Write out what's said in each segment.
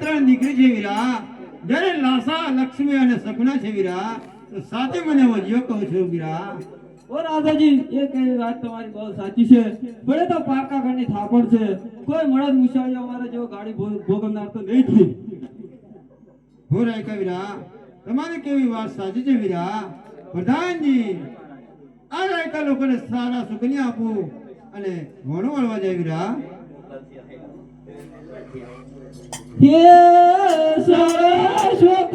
ત્રણ દીકરી છે વીરા જ્યારે લાસા લક્ષ્મી અને સપના છે વીરા તો સાથે મને વજ્યો કહું છું વીરા. ઓ રાધાજી એ કઈ વાત તમારી બહુ સાચી છે. ભલે તો પાકા ઘરની થાપણ છે. કોઈ મળદ મુસાવી અમારે જેવો ગાડી ભોગવનાર તો નહીં થી હો રાખ્યા વીરા તમારી કેવી વાત સાચી છે વીરા. પ્રધાનજી આ રાયકા લોકોને સારા સુકન્યા આપું અને વણો વળવા જાય વીરા. હે સરસ્વત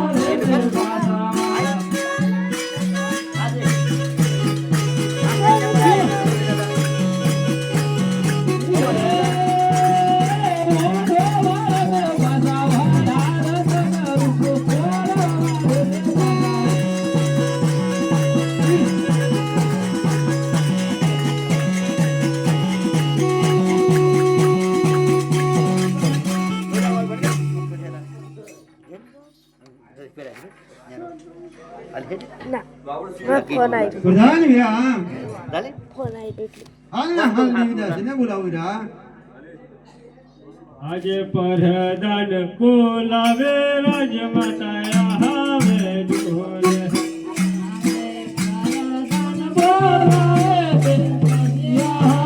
ફોન આવી પ્રધાન વીરા ફોન આવી એટલે. હાલના હાલ દેવીદાસને બોલાવો વીરા. આજે પરદાન કોલાવે રાજ માતા આવે દોરે પ્રધાનજીનો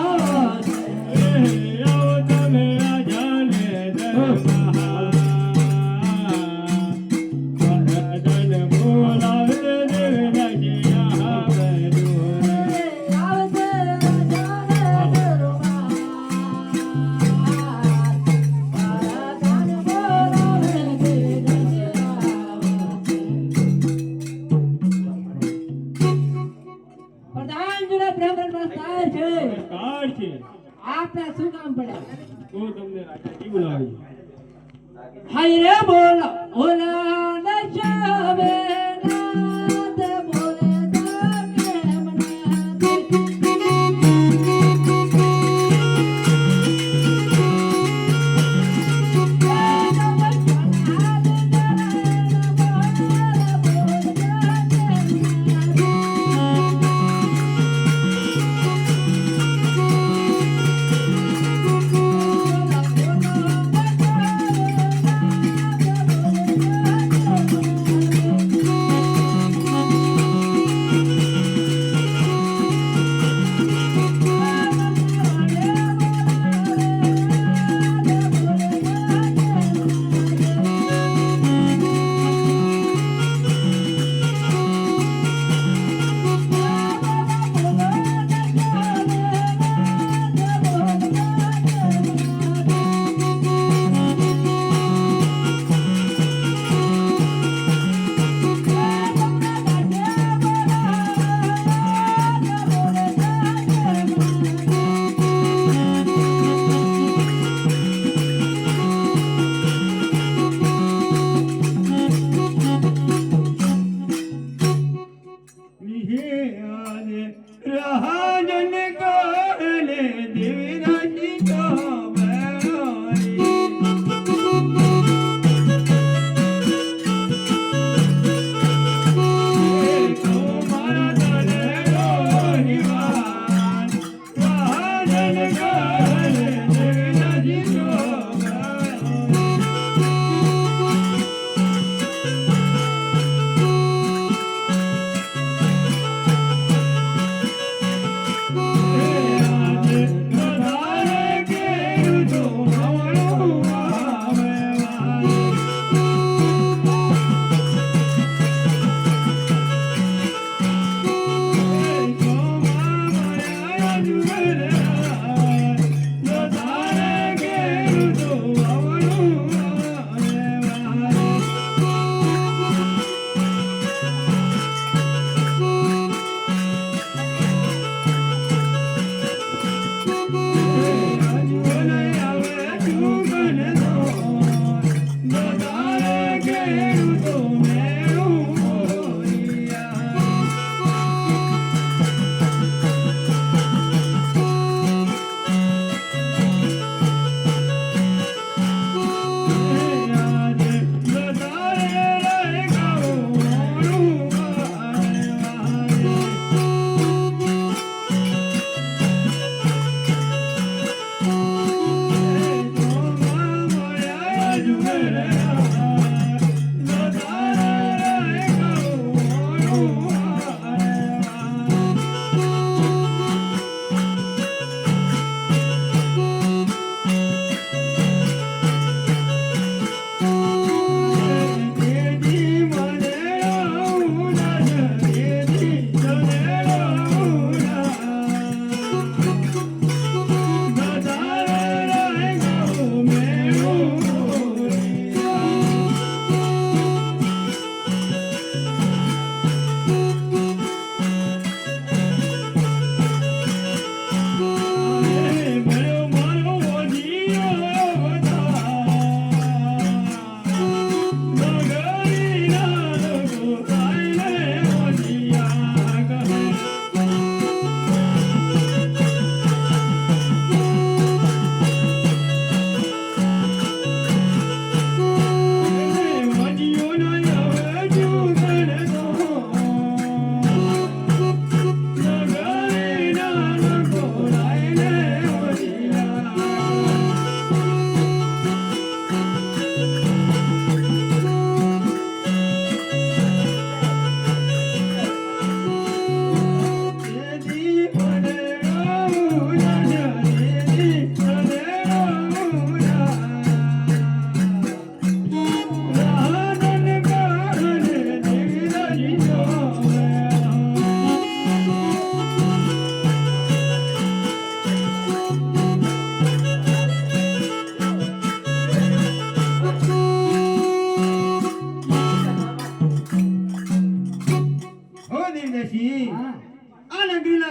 હાય રે રહાજન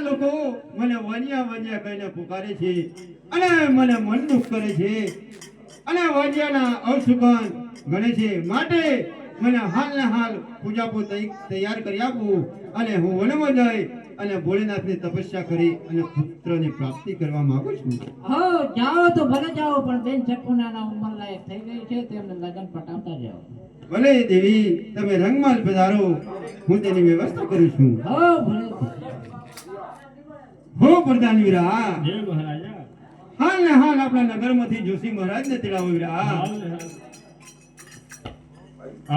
લોકો મને વન્યા વન્યા કહીને પુકારે છે અને મને મન દુઃખ કરે છે. અને વાજિયાના અવસુકન ગણે છે. માટે મને હાલ ને હાલ પૂજાપો તૈયાર કરી આપવું અને હું વનમાં જઈ અને ભોળેનાથની તપસ્યા કરી અને પુત્રની પ્રાપ્તિ કરવા માંગુ છું. હા જાઓ તો ભલે જાઓ પણ બેન ચકુનાના ઉંમર લાયક થઈ ગઈ છે તેમને લગ્ન પટાવતા જાઓ. ભલે દેવી તમે રંગમાલ પધારો હું તેની વ્યવસ્થા કરું છું. હા ભલે. હો પ્રધાન વીરા જય મહારાજા હાલ ને હાલ આપણા નગરમાંથી જોશી મહારાજને તેડાવો વીરા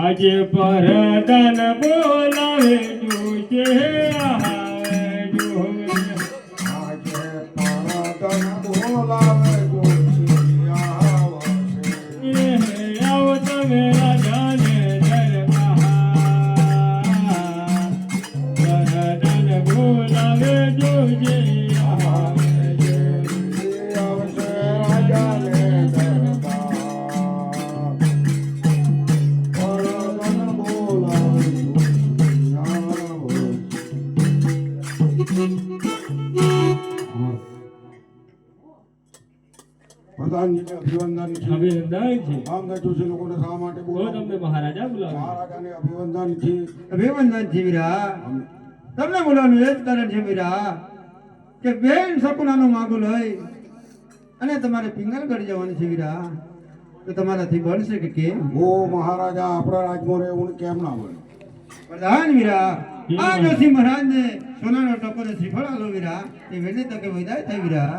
આજે પરદન બોલાવે જોશે આવે જોવે. આજે પરદન બોલાવે જોશી આવશે. એ આવો તમે અભિવંદન છે. વીરા તમને બોલવાનું એ જ કારણ છે વીરા કે બેન સપનાનું માગું લઈ અને તમારે પિંગલગઢ જવાનું છે વીરા તો તમારાથી બનશે કે કેમ? ઓ મહારાજા આપણા રાજમાં રહેવું કેમ ના બને પ્રધાન વીરા આ જોશી મહારાજને સોનાનો ટકો ને શ્રીફળ આલો વીરા એ વેલી તકે વિદાય થાય વીરા